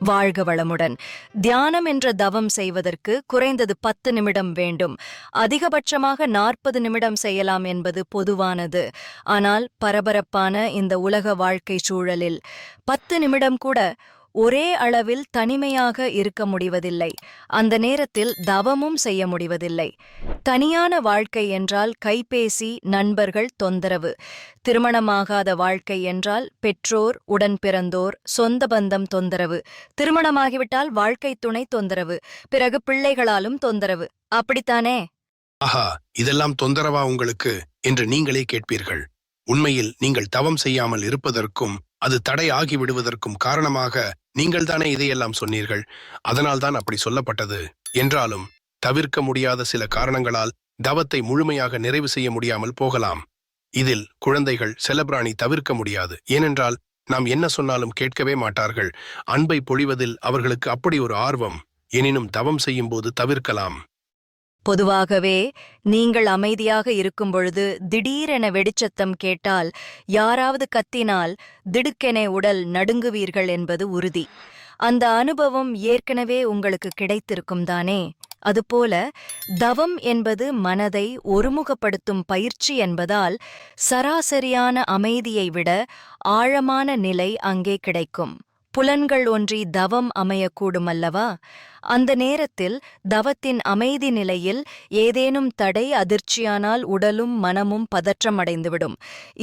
வாழ்க வளமுடன். தியானம் என்ற தவம் செய்வதற்கு குறைந்தது பத்து நிமிடம் வேண்டும். அதிகபட்சமாக நாற்பது நிமிடம் செய்யலாம் என்பது பொதுவானது. ஆனால் பரபரப்பான இந்த உலக வாழ்க்கை சூழலில் பத்து நிமிடம் கூட ஒரே அளவில் தனிமையாக இருக்க முடிவதில்லை. அந்த நேரத்தில் தவமும் செய்ய முடிவதில்லை. தனியான வாழ்க்கை என்றால் கைபேசி நண்பர்கள் தொந்தரவு. திருமணமாகாத வாழ்க்கை என்றால் பெற்றோர் உடன் பிறந்தோர் சொந்த பந்தம் தொந்தரவு. திருமணமாகிவிட்டால் வாழ்க்கை துணை தொந்தரவு. பிறகு பிள்ளைகளாலும் தொந்தரவு. அப்படித்தானே? ஆஹா இதெல்லாம் தொந்தரவா உங்களுக்கு? என்று நீங்களே கேட்பீர்கள். உண்மையில் நீங்கள் தவம் செய்யாமல் இருப்பதற்கும் அது தடை ஆகிவிடுவதற்கும் காரணமாக நீங்கள் தானே இதையெல்லாம் சொன்னீர்கள்? அதனால்தான் அப்படி சொல்லப்பட்டது. என்றாலும் தவிர்க்க முடியாத சில காரணங்களால் தவத்தை முழுமையாக நிறைவு செய்ய முடியாமல் போகலாம். இதில் குழந்தைகள் செலபிராணி தவிர்க்க முடியாது. ஏனென்றால் நாம் என்ன சொன்னாலும் கேட்கவே மாட்டார்கள். அன்பை பொழிவதில் அவர்களுக்கு அப்படி ஒரு ஆர்வம். எனினும் தவம் செய்யும்போது தவிர்க்கலாம். பொதுவாகவே நீங்கள் அமைதியாக இருக்கும் பொழுது திடீரென வெடிச்சத்தம் கேட்டால் யாராவது கத்தினால் திடுக்கென உடல் நடுங்குவீர்கள் என்பது உறுதி. அந்த அனுபவம் ஏற்கனவே உங்களுக்கு கிடைத்திருக்கும் தானே? அதுபோல தவம் என்பது மனதை ஒருமுகப்படுத்தும் பயிற்சி என்பதால் சராசரியான அமைதியை விட ஆழமான நிலை அங்கே கிடைக்கும். புலன்கள் ஒன்றி தவம் அமையக்கூடும் அல்லவா அந்த நேரத்தில் தவத்தின் அமைதி நிலையில் ஏதேனும் தடை அதிர்ச்சியானால் உடலும் மனமும் பதற்றமடைந்துவிடும்.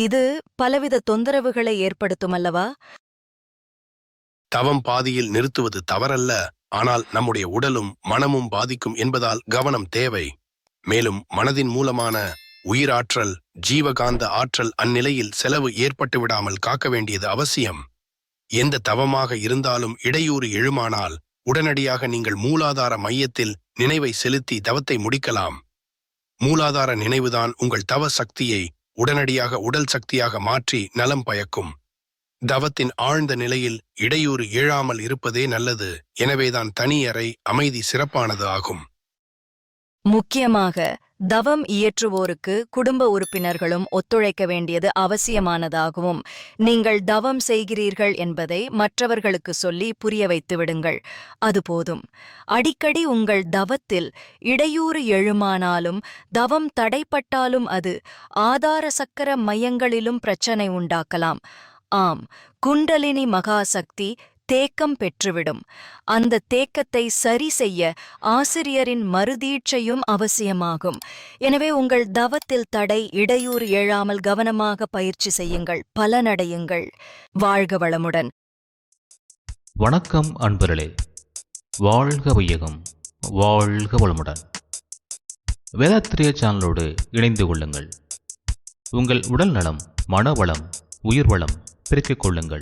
இது பலவித தொந்தரவுகளை ஏற்படுத்தும் அல்லவா தவம் பாதியில் நிறுத்துவது தவறல்ல ஆனால் நம்முடைய உடலும் மனமும் பாதிக்கும் என்பதால் கவனம் தேவை. மேலும் மனதின் மூலமான உயிராற்றல் ஜீவகாந்த ஆற்றல் அந்நிலையில் செலவு ஏற்பட்டு விடாமல் காக்க வேண்டியது அவசியம். எந்த தவமாக இருந்தாலும் இடையூறு எழுமானால் உடனடியாக நீங்கள் மூலாதார மையத்தில் நினைவை செலுத்தி தவத்தை முடிக்கலாம். மூலாதார நினைவுதான் உங்கள் தவ சக்தியை உடனடியாக உடல் சக்தியாக மாற்றி நலம் பயக்கும். தவத்தின் ஆழ்ந்த நிலையில் இடையூறு எழாமல் இருப்பதே நல்லது. எனவேதான் தனி அறை அமைதி சிறப்பானது ஆகும். முக்கியமாக தவம் இயற்றுவோருக்கு குடும்ப உறுப்பினர்களும் ஒத்துழைக்க வேண்டியது அவசியமானதாகவும் நீங்கள் தவம் செய்கிறீர்கள் என்பதை மற்றவர்களுக்கு சொல்லி புரிய வைத்து விடுங்கள். அது போதும். அடிக்கடி உங்கள் தவத்தில் இடையூறு எழுமானாலும் தவம் தடைப்பட்டாலும் அது ஆதார சக்கர மையங்களிலும் பிரச்சனை உண்டாக்கலாம். ஆம். குண்டலினி மகாசக்தி தேக்கம் பெற்றுவிடும். அந்த தேக்கத்தை சரி செய்ய ஆசிரியரின் மறுதீட்சையும் அவசியமாகும். எனவே உங்கள் தவத்தில் தடை இடையூறு எழாமல் கவனமாக பயிற்சி செய்யுங்கள். பலனடையுங்கள். வாழ்க வளமுடன். வணக்கம் அன்பர்களே. வாழ்க வையகம். வாழ்க வளமுடன். வேதாத்திரிய சேனலோடு இணைந்து கொள்ளுங்கள். உங்கள் உடல் நலம் மனவளம் உயிர்வளம் பெருக்கிக் கொள்ளுங்கள்.